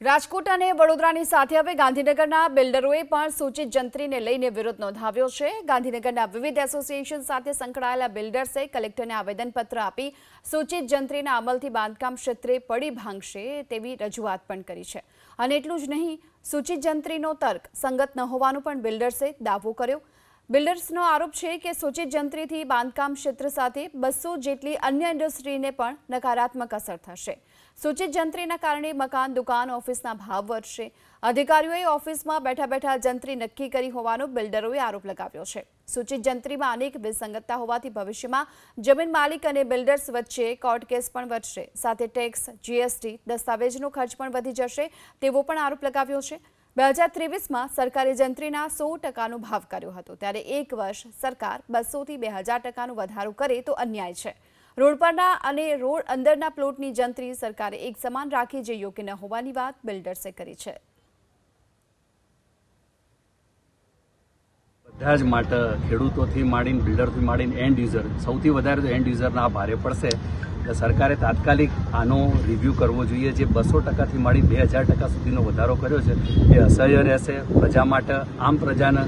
રાજકોટ અને વડોદરાની સાથે હવે ગાંધીનગરના બિલ્ડરોએ પણ સૂચિત જંત્રીને લઈને વિરોધ નોંધાવ્યો છે. ગાંધીનગરના વિવિધ એસોસિએશન સાથે સંકળાયેલા બિલ્ડર્સે કલેક્ટરને આવેદનપત્ર આપી સૂચિત જંત્રીના અમલથી બાંધકામ ક્ષેત્રે પડી ભાંગશે તેવી રજૂઆત પણ કરી છે. અને એટલું જ નહીં, સૂચિત જંત્રીનો તર્ક સંગત ન હોવાનો પણ બિલ્ડર્સે દાવો કર્યો. બિલ્ડર્સનો આરોપ છે કે સૂચિત જંત્રીથી બાંધકામ ક્ષેત્ર સાથે બસો જેટલી અન્ય ઇન્ડસ્ટ્રીને પણ નકારાત્મક અસર થશે. સૂચિત જંત્રીના કારણે મકાન, દુકાન, ઓફિસના ભાવ વધશે. અધિકારીઓએ ઓફિસમાં બેઠા બેઠા જંત્રી નક્કી કરી હોવાનો બિલ્ડરોએ આરોપ લગાવ્યો છે. સૂચિત જંત્રીમાં અનેક વિસંગતતા હોવાથી ભવિષ્યમાં જમીન માલિક અને બિલ્ડર્સ વચ્ચે કોર્ટ કેસ પણ વધશે. સાથે ટેક્સ, જીએસટી, દસ્તાવેજનો ખર્ચ પણ વધી જશે તેવો પણ આરોપ લગાવ્યો છે. બે હજાર ત્રેવીસમાં સરકારે જંત્રીના સો ટકાનો ભાવ કર્યો હતો. ત્યારે એક વર્ષ સરકાર બસોથી બે હજાર ટકાનો વધારો કરે તો અન્યાય છે. રોડ પરના અને રોડ અંદરના પ્લોટની જંત્રી સરકારે એક સમાન રાખી જે યોગ્ય ન હોવાની વાત બિલ્ડર્સે કરી છે. બધા જ માટે ખેડૂતોથી માંડીને બિલ્ડરથી માંડીને એન્ડ યુઝર સૌથી વધારે તો એન્ડ યુઝરના આ ભારે પડશે. એટલે સરકારે તાત્કાલિક આનો રિવ્યૂ કરવો જોઈએ. જે બસો ટકાથી માંડી બે હજાર ટકા સુધીનો વધારો કર્યો છે, એ અસહ્ય રહેશે. પ્રજા માટે આમ પ્રજાને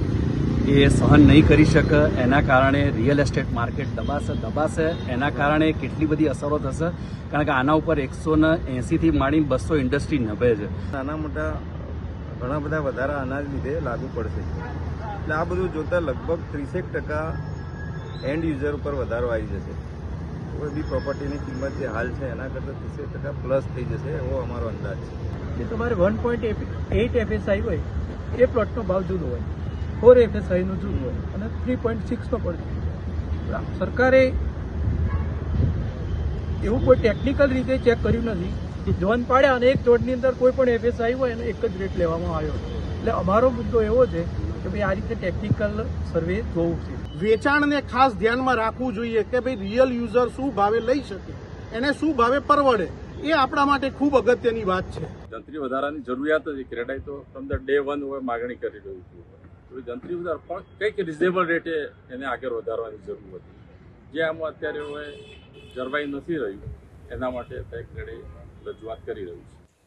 એ સહન નહીં કરી શકે. એના કારણે રિયલ એસ્ટેટ માર્કેટ દબાશે દબાશે. એના કારણે કેટલી બધી અસરો થશે. કારણ કે આના ઉપર એકસો ને એંસીથી માંડીને બસો ઇન્ડસ્ટ્રી નભે છે. નાના મોટા ઘણા બધા વધારા અનાજ લીધે લાગુ પડશે. એટલે આ બધું જોતા લગભગ ત્રીસેક ટકા એન્ડ યુઝર ઉપર વધારો આવી જશે. કોઈ બી પ્રોપર્ટીની કિંમત જે હાલ છે, એના કરતાં ત્રીસેક ટકા પ્લસ થઈ જશે એવો અમારો અંદાજ છે. કે તમારે વન પોઈન્ટ એઇટ એફએસઆઈ હોય, એ પ્લોટનો ભાવ જુદો હોય. ફોર એફએસઆઈનો જુદો હોય અને થ્રી પોઈન્ટ સિક્સનો પણ સરકારે એવું કોઈ ટેકનિકલ રીતે ચેક કર્યું નથી જોન પાડ્યા અને એક જોડની અંદર કોઈ પણ એફએસઆઈ હોય અને એક જ રેટ લેવામાં આવ્યો. એટલે અમારો મુદ્દો એવો છે કે ભાઈ આ રીતે ટેકનિકલ સર્વે જોવું છે. વેચાણને ખાસ ધ્યાનમાં રાખવું જોઈએ કે ભાઈ રિયલ યુઝર શું ભાવે લઈ શકે એને શું ભાવે પરવડે એ આપણા માટે ખૂબ અગત્યની વાત છે. જંત્રી વધારાની જરૂરિયાત જ ક્રેડાઈ તો તમને ડે વન હોય માગણી કરી રહ્યું હતું જંત્રી વધાર પણ કંઈક રિઝનેબલ રેટે એને આગળ વધારવાની જરૂર હતી. જે આમાં અત્યારે હવે જળવાઈ નથી રહ્યું એના માટે તે ક્રેડે રજૂઆત કરી રહ્યું છે.